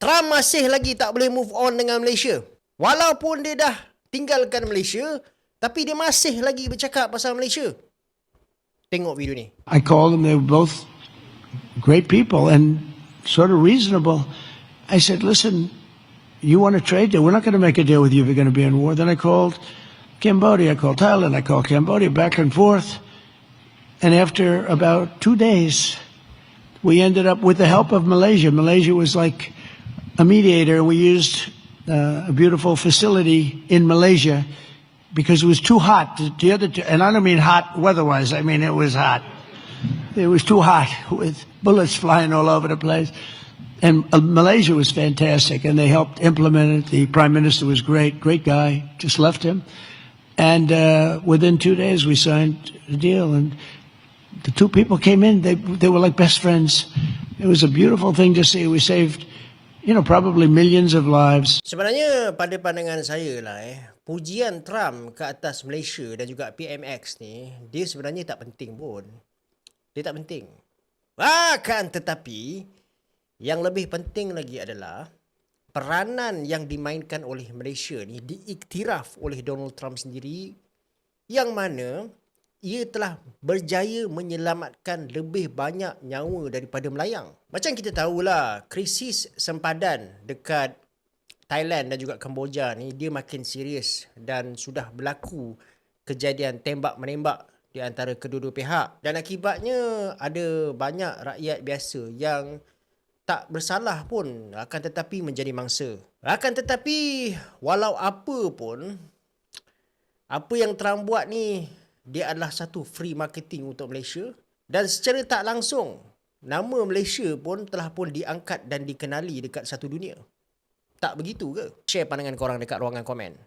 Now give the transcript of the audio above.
Trump masih lagi tak boleh move on dengan Malaysia. Walaupun dia dah tinggalkan Malaysia, tapi dia masih lagi bercakap pasal Malaysia. Tengok video ni. I called them. They were both great people and sort of reasonable. I said, listen, you want a trade deal? We're not going to make a deal with you if you're going to be in war. Then I called Cambodia. I called Thailand. I called Cambodia back and forth. And after about two days, we ended up with the help of Malaysia. Malaysia was like a mediator. We used uh, a beautiful facility in Malaysia because it was too hot. The other, two, and I don't mean hot weather-wise. I mean it was hot. It was too hot with bullets flying all over the place. And uh, Malaysia was fantastic, and they helped implement it. The prime minister was great, great guy. Just left him, and uh, within two days we signed a deal. And the two people came in; they they were like best friends. It was a beautiful thing to see. We saved, you know, probably millions of lives. Sebenarnya pada pandangan saya lah eh, pujian Trump ke atas Malaysia dan juga PMX ni, dia sebenarnya tak penting pun. Dia tak penting. Akan tetapi, yang lebih penting lagi adalah peranan yang dimainkan oleh Malaysia ni diiktiraf oleh Donald Trump sendiri yang mana ia telah berjaya menyelamatkan lebih banyak nyawa daripada melayang. Macam kita tahulah, krisis sempadan dekat Thailand dan juga Kemboja ni dia makin serius dan sudah berlaku kejadian tembak menembak di antara kedua-dua pihak dan akibatnya ada banyak rakyat biasa yang tak bersalah pun akan tetapi menjadi mangsa. Akan tetapi walau apa pun apa yang Trump buat ni dia adalah satu free marketing untuk Malaysia dan secara tak langsung nama Malaysia pun telah pun diangkat dan dikenali dekat satu dunia. Tak begitu ke? Share pandangan korang dekat ruangan komen.